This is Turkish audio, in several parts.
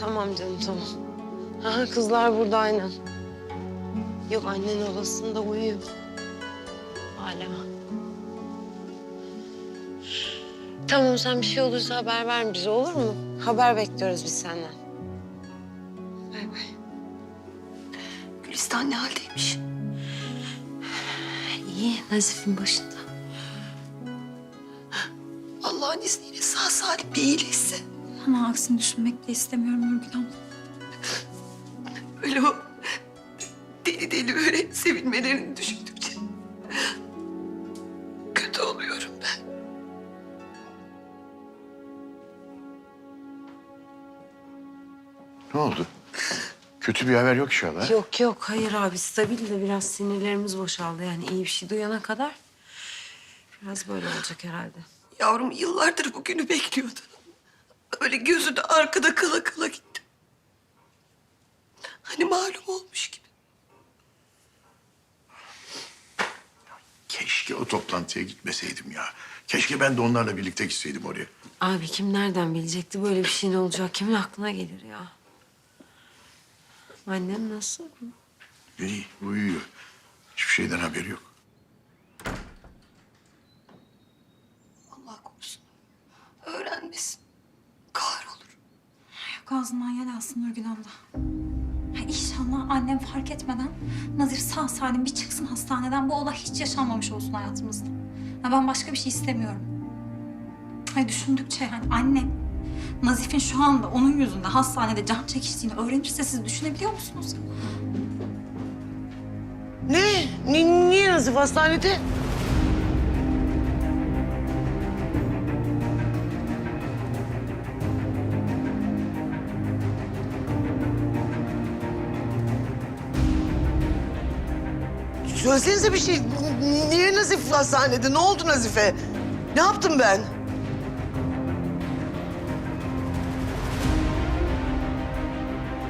Tamam canım tamam. Ha, kızlar burada aynen. Yok annen odasında uyuyor. Hala. Tamam sen bir şey olursa haber ver bize olur mu? Haber bekliyoruz biz senden. Bay bay. Gülistan ne haldeymiş? İyi Nazif'in başında. Allah'ın izniyle sağ salim bir iyileşse. Ama aksini düşünmek de istemiyorum Nurgül abla. Öyle o deli deli böyle sevinmelerini düşündükçe kötü oluyorum ben. Ne oldu? Kötü bir haber yok inşallah. Yok yok hayır abi stabil de biraz sinirlerimiz boşaldı. Yani iyi bir şey duyana kadar biraz böyle olacak herhalde. Yavrum yıllardır bugünü bekliyordu. Öyle gözü de arkada kala kala gitti. Hani malum olmuş gibi. Keşke o toplantıya gitmeseydim ya. Keşke ben de onlarla birlikte gitseydim oraya. Abi kim nereden bilecekti böyle bir şeyin olacak? Kimin aklına gelir ya? Annem nasıl? İyi, uyuyor. Hiçbir şeyden haberi yok. Yok ağzından yel alsın Nurgül abla. Ha, İnşallah annem fark etmeden Nazir sağ salim bir çıksın hastaneden. Bu olay hiç yaşanmamış olsun hayatımızda. Ha, ben başka bir şey istemiyorum. Ay düşündükçe yani annem Nazif'in şu anda onun yüzünden hastanede can çekiştiğini öğrenirse siz düşünebiliyor musunuz? Ne? Ni- niye Nazif hastanede? Söylesenize bir şey. Niye Nazif hastanede? Ne oldu Nazife? Ne yaptım ben?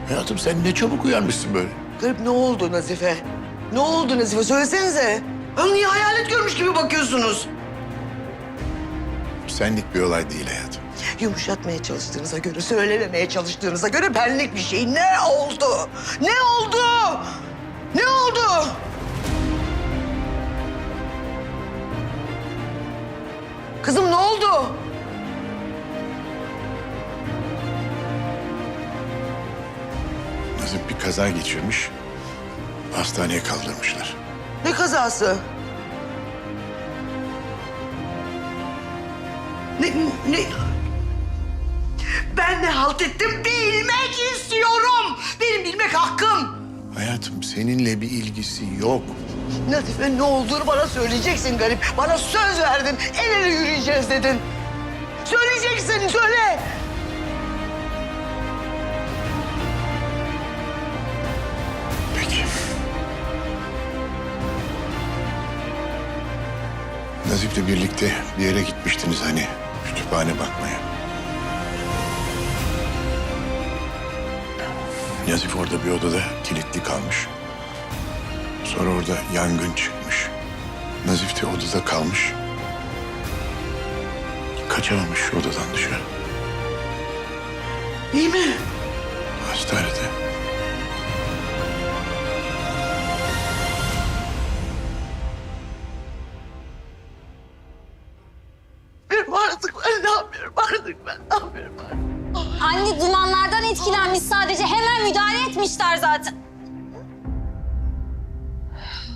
Hayatım sen ne çabuk uyanmışsın böyle. Garip ne oldu Nazife? Ne oldu Nazife? Söylesenize. Ama niye hayalet görmüş gibi bakıyorsunuz? Senlik bir olay değil hayatım. Yumuşatmaya çalıştığınıza göre, söylememeye çalıştığınıza göre benlik bir şey. Ne oldu? Ne oldu? Ne oldu? Kızım ne oldu? Nazif bir kaza geçirmiş. Hastaneye kaldırmışlar. Ne kazası? Ne, ne? Ben ne halt ettim bilmek istiyorum. Benim bilmek hakkım. Hayatım seninle bir ilgisi yok. Nazife ne olduğunu bana söyleyeceksin garip. Bana söz verdin. El ele yürüyeceğiz dedin. Söyleyeceksin söyle. Peki. Nazif'le birlikte bir yere gitmiştiniz hani kütüphane bakmaya. Nazif orada bir odada kilitli kalmış. Sonra orada yangın çıkmış. Nazif de odada kalmış. Kaçamamış odadan dışarı. İyi mi? Hastanede. Bir artık ben ne yapıyorum artık ben ne yapıyorum artık? Anne dumanlardan etkilenmiş sadece. Hemen müdahale etmişler zaten.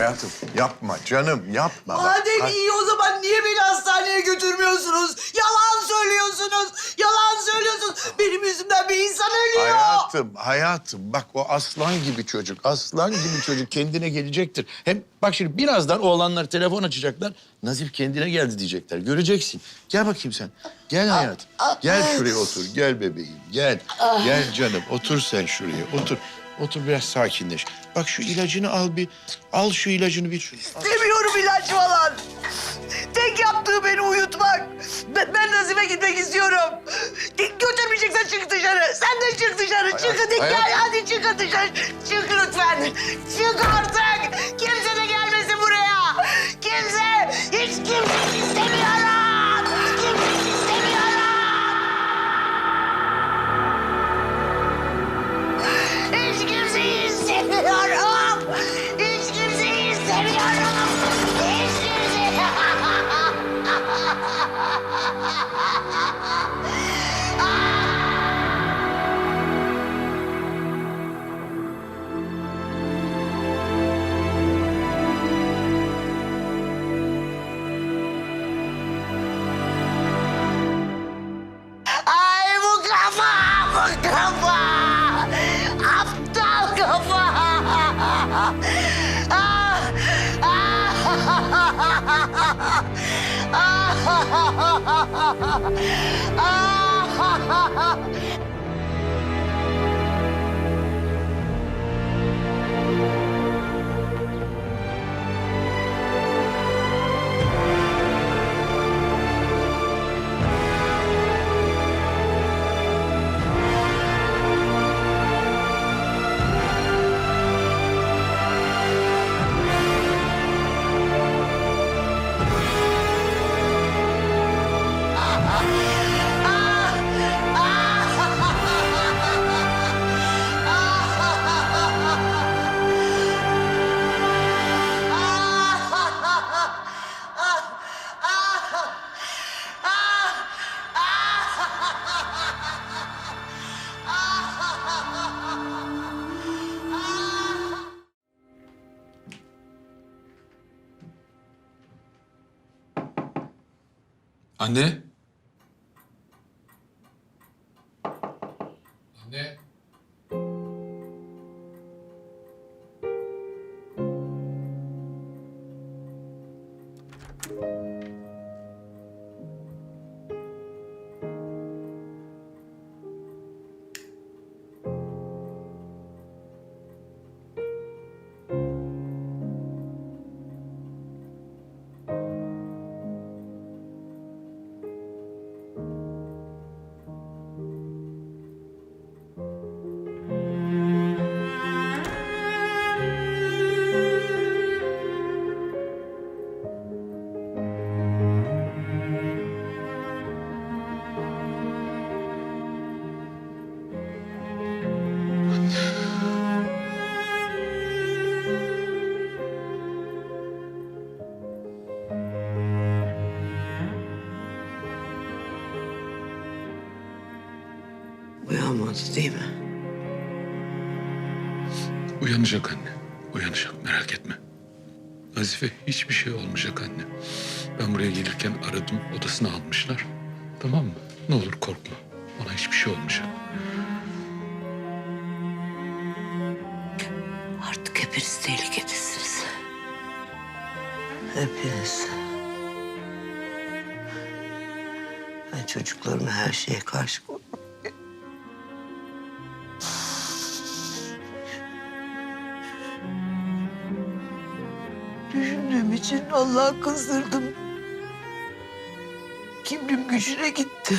Hayatım yapma canım yapma. Madem kalk. iyi o zaman niye beni hastaneye götürmüyorsunuz? Yalan söylüyorsunuz. Yalan söylüyorsunuz. Benim yüzümden bir insan ölüyor. Hayatım, hayatım. Bak o aslan gibi çocuk, aslan gibi çocuk kendine gelecektir. Hem bak şimdi birazdan oğlanlar telefon açacaklar. Nazif kendine geldi diyecekler. Göreceksin. Gel bakayım sen. Gel hayatım. Gel şuraya otur. Gel bebeğim. Gel. Gel canım. Otur sen şuraya. Otur. Otur biraz sakinleş. Bak şu ilacını al bir. Al şu ilacını bir. Demiyorum ilaç falan. Tek yaptığı beni uyutmak. Ben, ben Nazif'e gitmek istiyorum. Götürmeyeceksen çık dışarı. Sen de çık dışarı. Çık hadi hayat- gel hadi çık dışarı. Çık lütfen. Çık artık. Kimse Anne. Değil mi? Uyanacak anne. Uyanacak merak etme. Nazife hiçbir şey olmayacak anne. Ben buraya gelirken aradım odasına almışlar. Tamam mı? Ne olur korkma. Ona hiçbir şey olmayacak. Artık hepiniz tehlikedesiniz. Hepiniz. Ben çocuklarımı her şeye karşı korudum. İçin Allah'a kızdırdım. Kibrim gücüne gitti.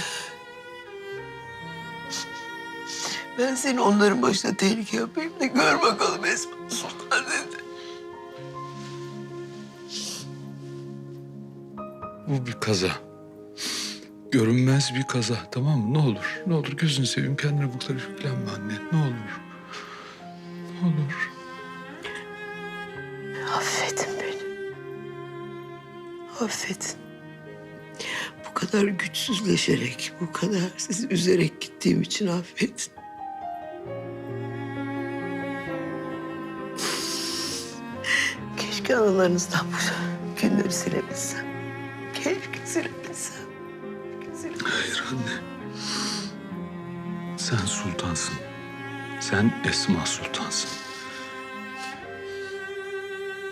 Ben seni onların başına tehlike yapayım da gör bakalım Esma Sultan dedi. Bu bir kaza. Görünmez bir kaza tamam mı? Ne olur. Ne olur gözünü seveyim kendine bu kadar yüklenme anne. Ne olur. Ne olur. Affedin. Bu kadar güçsüzleşerek, bu kadar sizi üzerek gittiğim için affedin. Keşke analarınızdan bu günleri silebilsem. Keşke silebilsem. Keşke silebilsem. Hayır anne. Sen sultansın. Sen Esma Sultansın.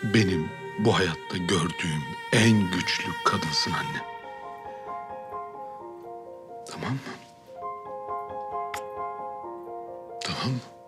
Benim bu hayatta gördüğüm en güçlü kadınsın anne. Tamam mı? Tamam mı?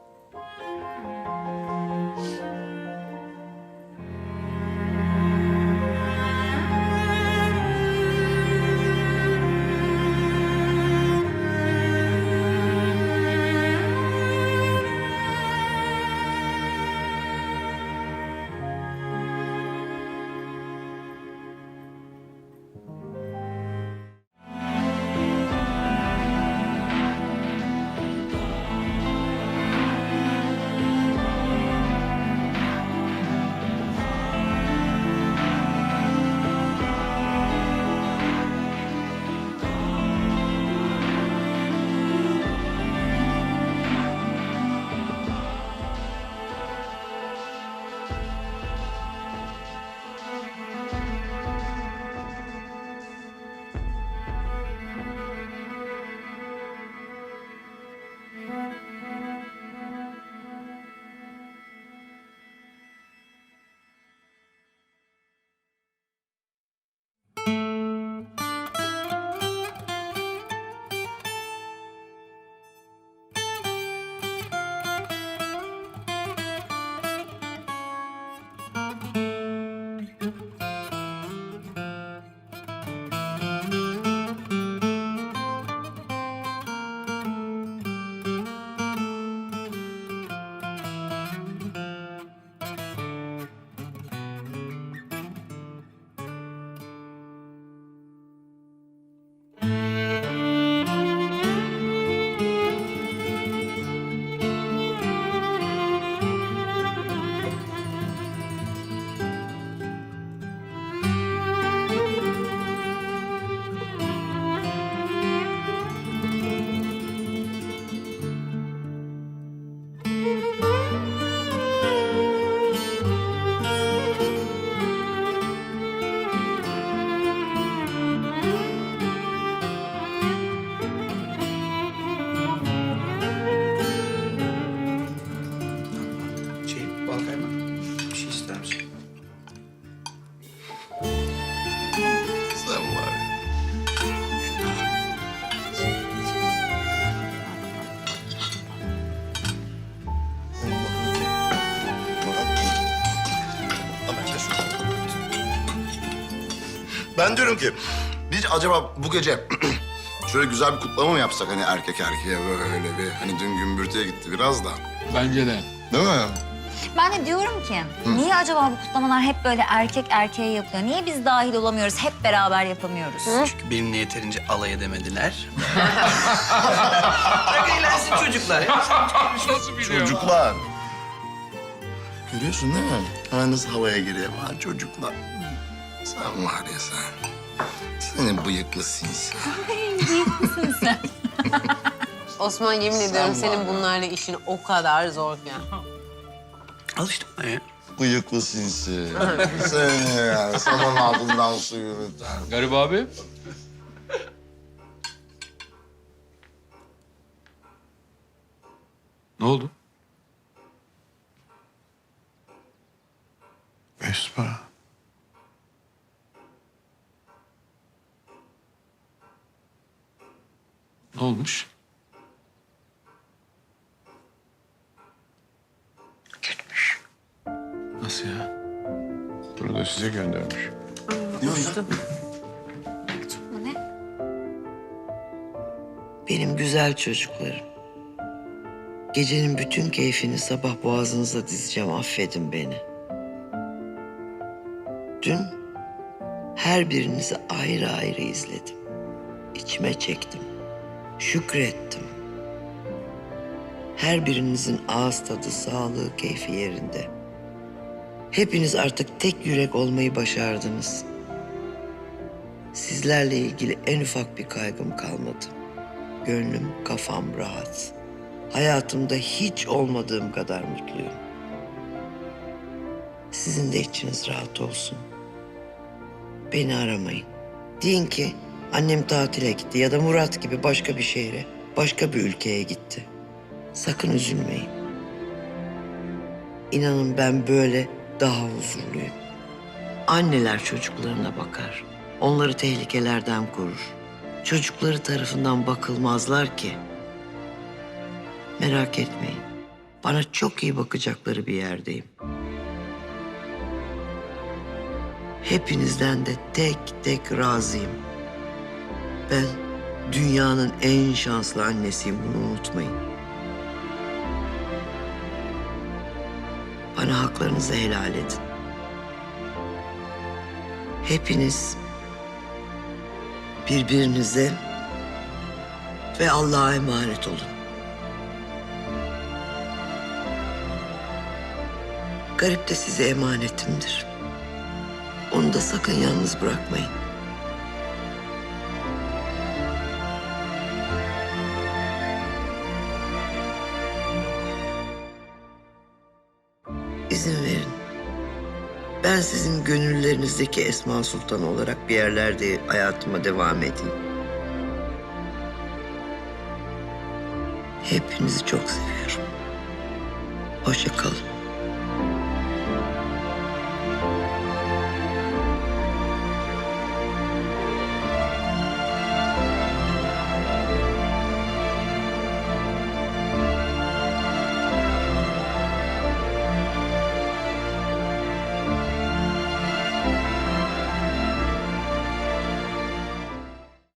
Ben diyorum ki biz acaba bu gece şöyle güzel bir kutlama mı yapsak hani erkek erkeğe böyle bir hani dün gümbürtüye gitti biraz da. Bence de. Değil mi? Ben de diyorum ki niye acaba bu kutlamalar hep böyle erkek erkeğe yapılıyor? Niye biz dahil olamıyoruz, hep beraber yapamıyoruz? Çünkü benimle yeterince alay edemediler. Bırak eğlensin çocuklar. ya. Çocuklar. Görüyorsun değil mi? Hemen nasıl havaya giriyor ha çocuklar. Sen var ya sen. Senin bıyıklı sinsi. Osman yemin ediyorum senin bunlarla işin o kadar zor ki. Alıştım ben ya. Bıyıklı sinsi. Seni ya. Saman altından su yürüten. Garip abi. Ne oldu? Vespa. Olmuş? Nasıl ya? Bunu da size göndermiş. Ne? Benim güzel çocuklarım. Gecenin bütün keyfini sabah boğazınıza dizeceğim. Affedin beni. Dün her birinizi ayrı ayrı izledim. İçime çektim. Şükrettim. Her birinizin ağız tadı, sağlığı, keyfi yerinde. Hepiniz artık tek yürek olmayı başardınız. Sizlerle ilgili en ufak bir kaygım kalmadı. Gönlüm, kafam rahat. Hayatımda hiç olmadığım kadar mutluyum. Sizin de içiniz rahat olsun. Beni aramayın. Deyin ki annem tatile gitti ya da Murat gibi başka bir şehre, başka bir ülkeye gitti. Sakın üzülmeyin. İnanın ben böyle daha huzurluyum. Anneler çocuklarına bakar. Onları tehlikelerden korur. Çocukları tarafından bakılmazlar ki. Merak etmeyin. Bana çok iyi bakacakları bir yerdeyim. Hepinizden de tek tek razıyım. Ben dünyanın en şanslı annesiyim bunu unutmayın. Bana haklarınızı helal edin. Hepiniz birbirinize ve Allah'a emanet olun. Garip de size emanetimdir. Onu da sakın yalnız bırakmayın. Ben sizin gönüllerinizdeki Esma Sultan olarak bir yerlerde hayatıma devam edeyim. Hepinizi çok seviyorum. Hoşça kalın.